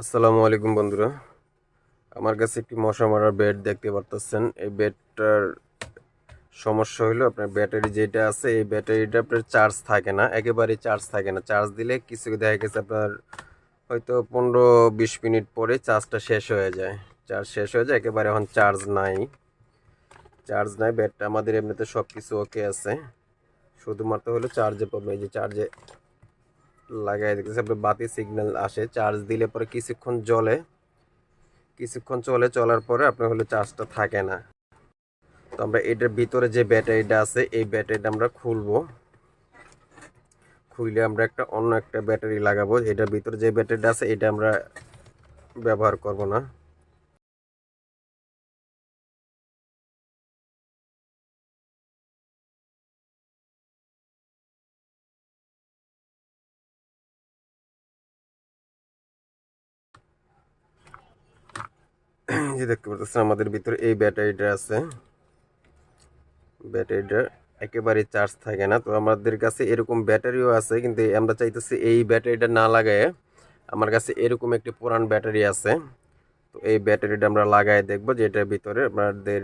আসসালামু আলাইকুম বন্ধুরা। আমার কাছে একটি মশা মারার বেড দেখতে পারতেছেন। এই বেডটার সমস্যা হলো আপনার ব্যাটারি যেটা আছে, এই ব্যাটারিটা আপনার চার্জ থাকে না একেবারেই চার্জ থাকে না। চার্জ দিলে কিছু দেখা গেছে আপনার হয়তো পনেরো বিশ মিনিট পরে চার্জটা শেষ হয়ে যায়। চার্জ শেষ হয়ে যায়, একেবারে এখন চার্জ নাই। চার্জ নাই ব্যাটটা আমাদের এমনিতে সব কিছু ওকে আছে। শুধুমাত্র হলো চার্জে প্রবলেম এই যে চার্জে লাগাই দেখতেছি, আপনার বাতি সিগন্যাল আসে। চার্জ দিলে পরে কিছুক্ষণ জ্বলে। কিছুক্ষণ চলে, চলার পরে আপনার হলে চার্জটা থাকে না। তো আমরা এটার ভিতরে যে ব্যাটারিটা আছে, এই ব্যাটারিটা আমরা খুলবো। খুলে আমরা একটা অন্য একটা ব্যাটারি লাগাবো। এটার ভিতরে যে ব্যাটারিটা আছে, এটা আমরা ব্যবহার করব না। যে দেখতে পাচ্ছেন আমাদের ভিতরে এই ব্যাটারিটা আছে। ব্যাটারিটা একেবারে চার্জ থাকে না। তো আমাদের কাছে এরকম ব্যাটারিও আছে, কিন্তু আমরা চাইতেছি এই ব্যাটারিটা না লাগায় আমার কাছে এরকম একটি পুরান ব্যাটারি আছে। তো এই ব্যাটারিটা আমরা লাগাই দেখব যে এটার ভিতরে আমাদের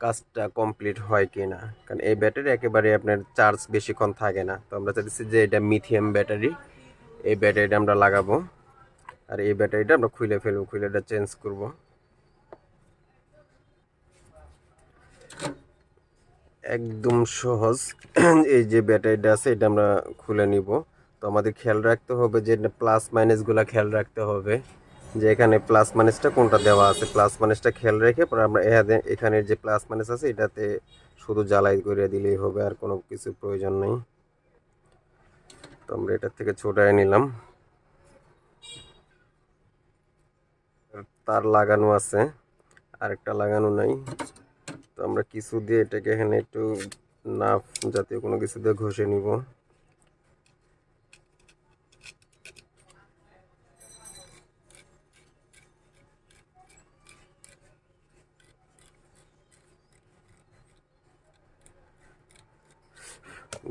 কাজটা কমপ্লিট হয় কি না কারণ এই ব্যাটারি একেবারে আপনার চার্জ বেশিক্ষণ থাকে না। তো আমরা চাইতেছি যে এটা মিথিয়াম ব্যাটারি এই ব্যাটারিটা আমরা লাগাবো। আর এই ব্যাটারিটা আমরা খুলে ফেলব খুলে এটা চেঞ্জ করব। একদম সহজ। এই যে ব্যাটারিটা আছে, এটা আমরা খুলে নিব। তো আমাদের খেয়াল রাখতে হবে যে প্লাস মাইনাসগুলো খেয়াল রাখতে হবে। যে এখানে প্লাস মাইনাসটা কোনটা দেওয়া আছে? প্লাস মাইনাসটা খেয়াল রেখে পরে আমরা এখানে এখানে যে প্লাস মাইনাস আছে, এটাতে শুধু জ্বালাই করে দিলেই হবে, আর কোনো কিছু প্রয়োজন নেই। তো আমরা এটার থেকে ছোটায় নিলাম। তার লাগানো আছে। আরেকটা লাগানো নাই। তো আমরা কিছু দিয়ে এটাকে এখানে একটু নাফ জাতীয় কোনো কিছু দিয়ে ঘষে নিব।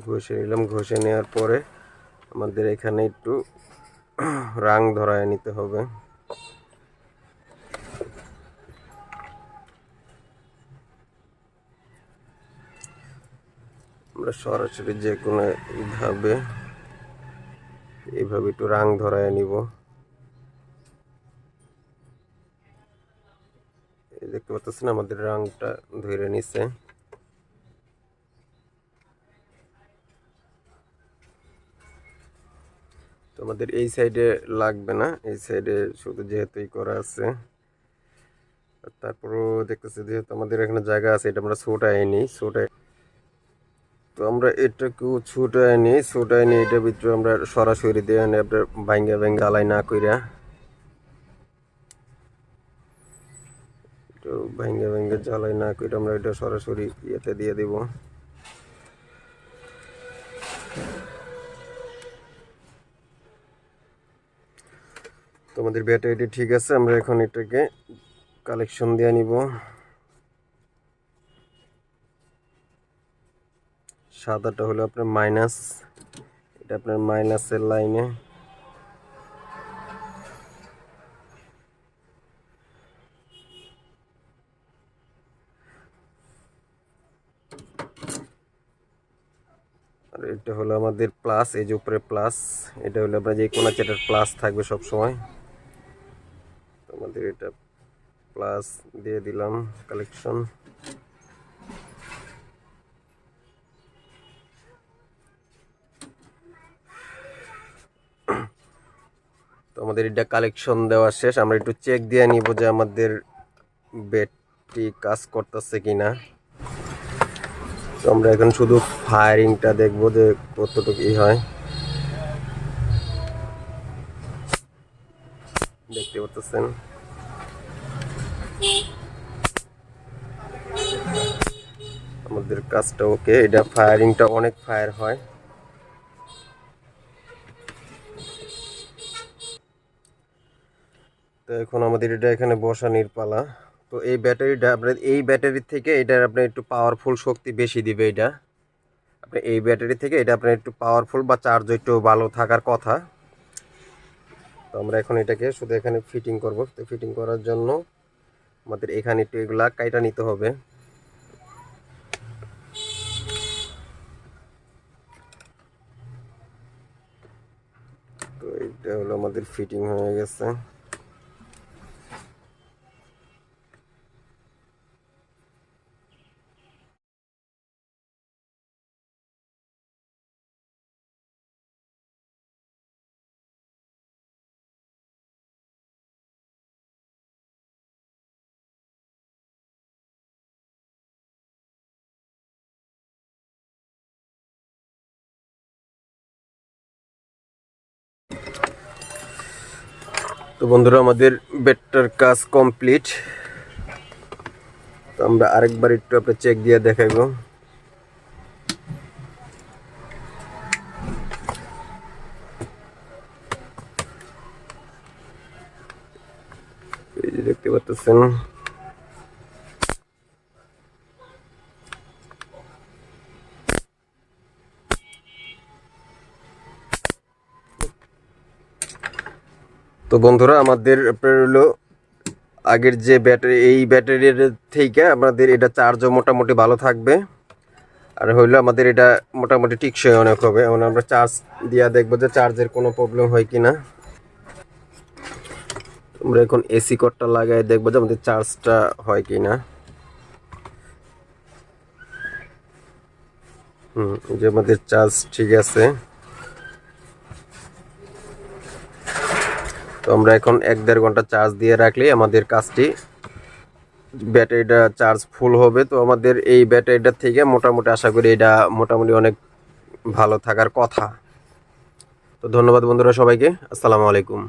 ঘষে নিলাম, ঘষে নেওয়ার পরে আমাদের এখানে একটু রাং ধরায় নিতে হবে। আমরা সরাসরি যে কোনো ভাবে এইভাবে একটু রাং ধরায় নিব। দেখতে পাচ্ছেন আমাদের রাংটা ধরে নিছে। তো আমাদের এই সাইডে লাগবে না, এই সাইডে শুধু যেহেতুই করা আছে। তারপরও দেখতেছি যেহেতু আমাদের এখানে জায়গা আছে, এটা আমরা ছোটাই নিই ছোটাই তো আমরা এটাকেও ছুটায় নিই ছুটায় নিই এটার ভিতরে আমরা সরাসরি দিয়ে আনি আপনার ভাঙ্গা ভাঙ্গা আলাই না কইরা। একটু ভাঙ্গা জ্বালাই না কইরা আমরা এটা সরাসরি ইয়েতে দিয়ে দিব। তো আমাদের ব্যাটারিটি ঠিক আছে, আমরা এখন এটাকে কালেকশন দিয়ে নিব। সাদাটা হলো আপনার মাইনাস এটা আপনার মাইনাসের লাইনে আর এটা হলো আমাদের প্লাস এই যে উপরে প্লাস এটা হলো আপনার যে কোনো চেটার প্লাস থাকবে সব সময় আমাদের এটা প্লাস দিয়ে দিলাম কালেকশন আমাদের এটা কালেকশন দেওয়া শেষ। আমরা একটু চেক দিয়ে নিব যে আমাদের বেডটি কাজ করতেছে কিনা। তো আমরা এখন শুধু ফায়ারিংটা দেখব যে কতটুকু ই হয়। দেখতে পাচ্ছেন? আমাদের কাজটা ওকে এটা ফায়ারিংটা অনেক ফায়ার হয়। তো এখন আমাদের এটা এখানে বসানির পালা। তো এই ব্যাটারিটা আপনার, এই ব্যাটারি থেকে এটার আপনার একটু পাওয়ারফুল শক্তি বেশি দিবে এটা। আপনি এই ব্যাটারি থেকে এটা আপনার একটু পাওয়ারফুল বা চার্জ একটু ভালো থাকার কথা। তো আমরা এখন এটাকে শুধু এখানে ফিটিং করব। তো ফিটিং করার জন্য আমাদের এখানে একটু এগুলা কাইটা নিতে হবে। তো এটা হলো আমাদের ফিটিং হয়ে গেছে। তো বন্ধুরা, আমাদের বেডটার কাজ কমপ্লিট। তো আমরা আরেকবার একটু আপনার চেক দিয়ে দেখাইব। দেখতে পাচ্ছেন তো বন্ধুরা, আমাদের হলো আগের যে ব্যাটারি, এই ব্যাটারির থেকে আমাদের এটা চার্জও মোটামুটি ভালো থাকবে। আর হইল আমাদের এটা মোটামুটি টিকসই অনেক হবে। এখন আমরা চার্জ দিয়া দেখব যে চার্জের কোনো প্রবলেম হয় কি না আমরা এখন এসি কটটা লাগাই দেখব যে আমাদের চার্জটা হয় কি না হুম যে আমাদের চার্জ ঠিক আছে। তো আমরা এখন এক দেড় ঘণ্টা চার্জ দিয়ে রাখলে আমাদের কাজটি ব্যাটারিটা চার্জ ফুল হবে। তো আমাদের এই ব্যাটারিটার থেকে মোটামুটি আশা করি এটা মোটামুটি অনেক ভালো থাকার কথা। তো ধন্যবাদ বন্ধুরা সবাইকে। আসসালামু আলাইকুম।